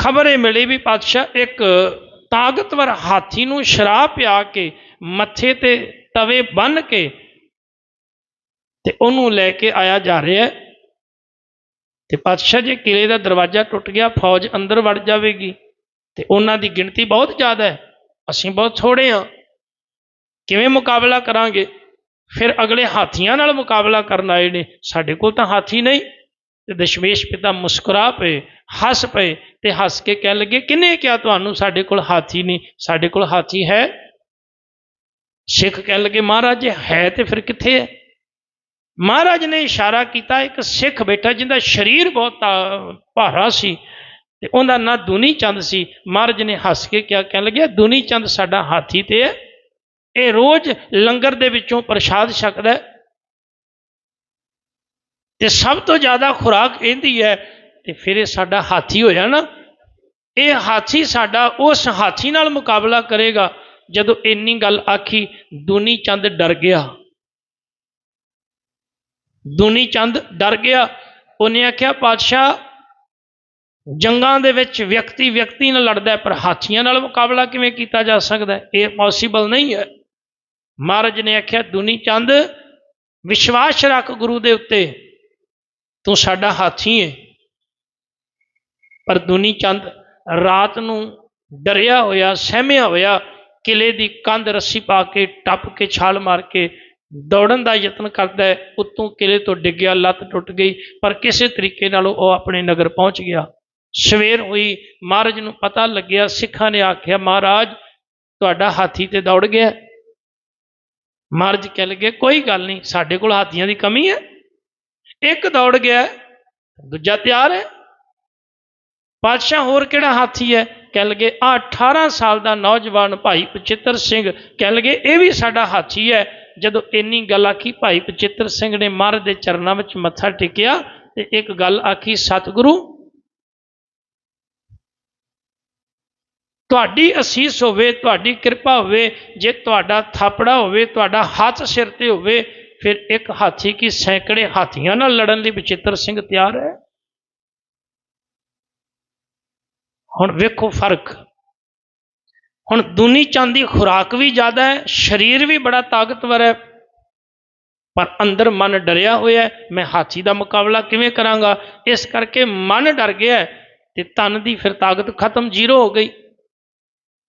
ਖਬਰ ਇਹ ਮਿਲੀ ਵੀ ਪਾਤਸ਼ਾਹ ਇੱਕ ਤਾਕਤਵਰ ਹਾਥੀ ਨੂੰ ਸ਼ਰਾਬ ਪਿਆ ਕੇ ਮੱਥੇ ਤੇ ਤਵੇ ਬੰਨ ਕੇ ਤੇ ਉਹਨੂੰ ਲੈ ਕੇ ਆਇਆ ਜਾ ਰਿਹਾ ਹੈ। ਤੇ ਪਾਤਸ਼ਾਹ ਜੇ, ਕਿਲੇ ਦਾ ਦਰਵਾਜ਼ਾ ਟੁੱਟ ਗਿਆ, ਫੌਜ ਅੰਦਰ ਵੜ ਜਾਵੇਗੀ। ਤੇ ਉਹਨਾਂ ਦੀ ਗਿਣਤੀ ਬਹੁਤ ਜ਼ਿਆਦਾ ਹੈ। ਅਸੀਂ ਬਹੁਤ ਥੋੜੇ ਹਾਂ। ਕਿਵੇਂ ਮੁਕਾਬਲਾ ਕਰਾਂਗੇ? ਫਿਰ ਅਗਲੇ ਹਾਥੀਆਂ ਨਾਲ ਮੁਕਾਬਲਾ ਕਰਨ ਆਏ ਨੇ। ਸਾਡੇ ਕੋਲ ਤਾਂ ਹਾਥੀ ਨਹੀਂ। ਤੇ ਦਸ਼ਮੇਸ਼ ਪਿਤਾ ਮੁਸਕਰਾ ਪਏ, ਹੱਸ ਪਏ ਤੇ ਹੱਸ ਕੇ ਕਹਿਣ ਲੱਗੇ, ਕਿੰਨੇ ਕਿਹਾ ਤੁਹਾਨੂੰ? ਸਾਡੇ ਕੋਲ ਹਾਥੀ ਨਹੀਂ, ਸਾਡੇ ਕੋਲ ਹਾਥੀ ਹੈ? ਸਿੱਖ ਕਹਿਣ ਲੱਗੇ, ਮਹਾਰਾਜ ਜੇ ਹੈ ਤੇ ਫਿਰ ਕਿੱਥੇ ਹੈ? ਮਹਾਰਾਜ ਨੇ ਇਸ਼ਾਰਾ ਕੀਤਾ, ਇੱਕ ਸਿੱਖ ਬੈਠਾ ਜਿਹਦਾ ਸਰੀਰ ਬਹੁਤ ਭਾਰਾ ਸੀ ਤੇ ਉਹਦਾ ਨਾਂ ਦੁਨੀ ਚੰਦ ਸੀ। ਮਹਾਰਾਜ ਨੇ ਹੱਸ ਕੇ ਕਿਹਾ, ਕਹਿਣ ਲੱਗਿਆ ਦੁਨੀ ਚੰਦ ਸਾਡਾ ਹਾਥੀ ਤੇ ਹੈ, ਇਹ ਰੋਜ਼ ਲੰਗਰ ਦੇ ਵਿੱਚੋਂ ਪ੍ਰਸ਼ਾਦ ਛਕਦਾ ਤੇ ਸਭ ਤੋਂ ਜ਼ਿਆਦਾ ਖੁਰਾਕ ਇਹਦੀ ਹੈ, ਤੇ ਫਿਰ ਇਹ ਸਾਡਾ ਹਾਥੀ ਹੋਇਆ ਨਾ ਇਹ ਹਾਥੀ ਸਾਡਾ ਉਸ ਹਾਥੀ ਨਾਲ ਮੁਕਾਬਲਾ ਕਰੇਗਾ, ਜਦੋਂ ਇੰਨੀ ਗੱਲ ਆਖੀ, ਦੁਨੀ ਚੰਦ ਡਰ ਗਿਆ। ਦੁਨੀ ਚੰਦ ਡਰ ਗਿਆ। ਉਹਨੇ ਆਖਿਆ, ਪਾਤਸ਼ਾਹ, ਜੰਗਾਂ ਦੇ ਵਿੱਚ ਵਿਅਕਤੀ ਵਿਅਕਤੀ ਨਾਲ ਲੜਦਾ ਪਰ ਹਾਥੀਆਂ ਨਾਲ ਮੁਕਾਬਲਾ ਕਿਵੇਂ ਕੀਤਾ ਜਾ ਸਕਦਾ ਇਹ ਪੋਸੀਬਲ ਨਹੀਂ ਹੈ। ਮਹਾਰਾਜ ਨੇ ਆਖਿਆ, ਦੁਨੀ ਚੰਦ, ਵਿਸ਼ਵਾਸ ਰੱਖ ਗੁਰੂ ਦੇ ਉੱਤੇ। ਤੂੰ ਸਾਡਾ ਹਾਥੀ ਹੈ ਪਰ ਦੁਨੀ ਚੰਦ ਰਾਤ ਨੂੰ ਡਰਿਆ ਹੋਇਆ, ਸਹਿਮਿਆ ਹੋਇਆ, ਕਿਲੇ ਦੀ ਕੰਧ ਰੱਸੀ ਪਾ ਕੇ, ਟੱਪ ਕੇ, ਛਾਲ ਮਾਰ ਕੇ ਦੌੜਨ ਦਾ ਯਤਨ ਕਰਦਾ ਹੈ, ਉੱਤੋਂ ਕਿਲੇ ਤੋਂ ਡਿੱਗਿਆ, ਲੱਤ ਟੁੱਟ ਗਈ, ਪਰ ਕਿਸੇ ਤਰੀਕੇ ਨਾਲ ਉਹ ਆਪਣੇ ਨਗਰ ਪਹੁੰਚ ਗਿਆ। ਸਵੇਰ ਹੋਈ, ਮਹਾਰਾਜ ਨੂੰ ਪਤਾ ਲੱਗਿਆ, ਸਿੱਖਾਂ ਨੇ ਆਖਿਆ, ਮਹਾਰਾਜ, ਤੁਹਾਡਾ ਹਾਥੀ ਤੇ ਦੌੜ ਗਿਆ ਮਹਾਰਾਜ ਕਹਿ ਲਗੇ, ਕੋਈ ਗੱਲ ਨਹੀਂ, ਸਾਡੇ ਕੋਲ ਹਾਥੀਆਂ ਦੀ ਕਮੀ ਹੈ। ਇੱਕ ਦੌੜ ਗਿਆ ਦੂਜਾ ਤਿਆਰ ਹੈ। ਪਾਤਸ਼ਾਹ ਹੋਰ ਕਿਹੜਾ ਹਾਥੀ ਹੈ? ਕਹਿ ਲਗੇ ਆ 18 ਸਾਲ ਦਾ ਨੌਜਵਾਨ ਭਾਈ ਪਚਿੱਤਰ ਸਿੰਘ। ਕਹਿ ਲਗੇ, ਇਹ ਵੀ ਸਾਡਾ ਹਾਥੀ ਹੈ। ਜਦੋਂ ਇੰਨੀ ਗੱਲ ਆਖੀ, ਭਾਈ ਪਚਿੱਤਰ ਸਿੰਘ ਨੇ ਮਹਾਰਾਜ ਦੇ ਚਰਨਾਂ ਵਿੱਚ ਮੱਥਾ ਟੇਕਿਆ ਤੇ ਇੱਕ ਗੱਲ ਆਖੀ, ਸਤਿਗੁਰੂ, ਤੁਹਾਡੀ ਅਸੀਸ ਹੋਵੇ, ਤੁਹਾਡੀ ਕਿਰਪਾ ਹੋਵੇ, ਜੇ ਤੁਹਾਡਾ ਥਾਪੜਾ ਹੋਵੇ, ਤੁਹਾਡਾ ਹੱਥ ਸਿਰ ਤੇ ਹੋਵੇ ਫਿਰ ਇੱਕ ਹਾਥੀ ਕੀ ਸੈਂਕੜੇ ਹਾਥੀਆਂ ਨਾਲ ਲੜਨ ਲਈ ਬਚਿੱਤਰ ਸਿੰਘ ਤਿਆਰ ਹੈ? ਹੁਣ ਵੇਖੋ ਫ਼ਰਕ। ਹੁਣ ਦੁਨੀ ਚੰਦ ਦੀ ਖੁਰਾਕ ਵੀ ਜ਼ਿਆਦਾ ਹੈ, ਸਰੀਰ ਵੀ ਬੜਾ ਤਾਕਤਵਰ ਹੈ। ਪਰ ਅੰਦਰ ਮਨ ਡਰਿਆ ਹੋਇਆ ਮੈਂ ਹਾਥੀ ਦਾ ਮੁਕਾਬਲਾ ਕਿਵੇਂ ਕਰਾਂਗਾ? ਇਸ ਕਰਕੇ ਮਨ ਡਰ ਗਿਆ ਹੈ ਤੇ ਤਨ ਦੀ ਫਿਰ ਤਾਕਤ ਖਤਮ ਜ਼ੀਰੋ ਹੋ ਗਈ।